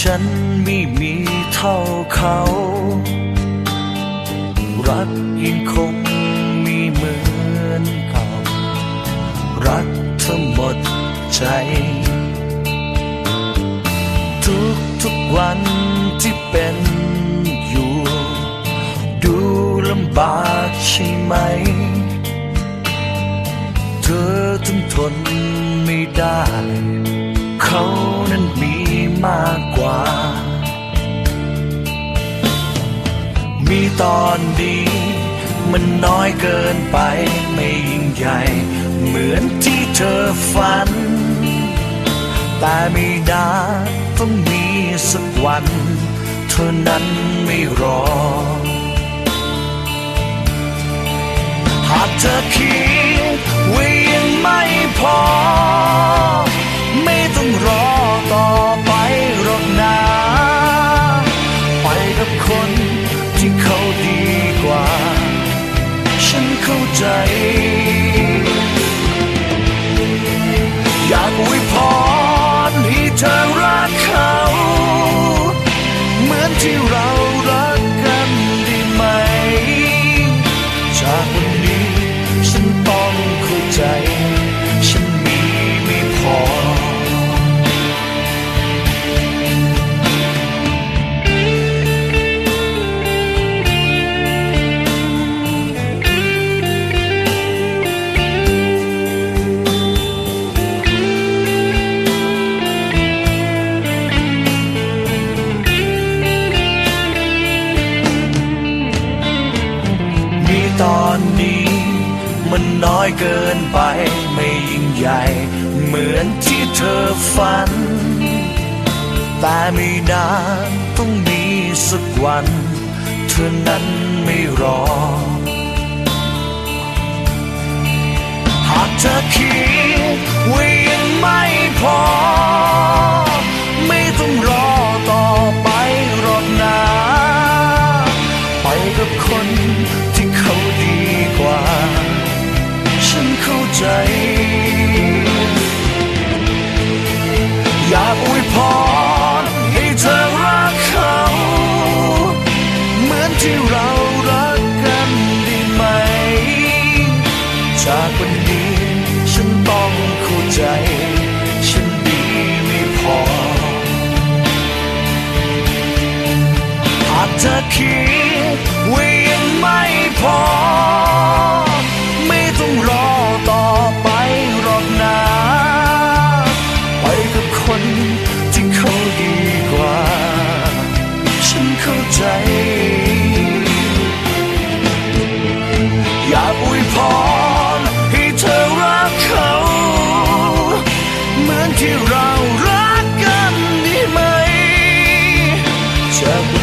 ฉันไม่มีเท่าเขา รักยังคงมีเหมือนเก่า รักเธอหมดใจ ทุกทุกวันที่เป็นอยู่ ดูลำบากใช่ไหม เธอถึงทนไม่ได้ มีมากกว่า มีตอนดี มันน้อยเกินไปไม่ยิ่งใหญ่ เหมือนที่เธอฝัน แต่ไม่นานต้องมีสักวัน เธอนั้นไม่รอ หากเธอคิด ตอนนี้ มันน้อยเกินไปไม่ยิ่งใหญ่ เหมือนที่เธอฝัน แต่ไม่นานต้องมีสักวัน เธอนั้นไม่รอ หากเธอคิดว่ายังไม่พอ Welcome.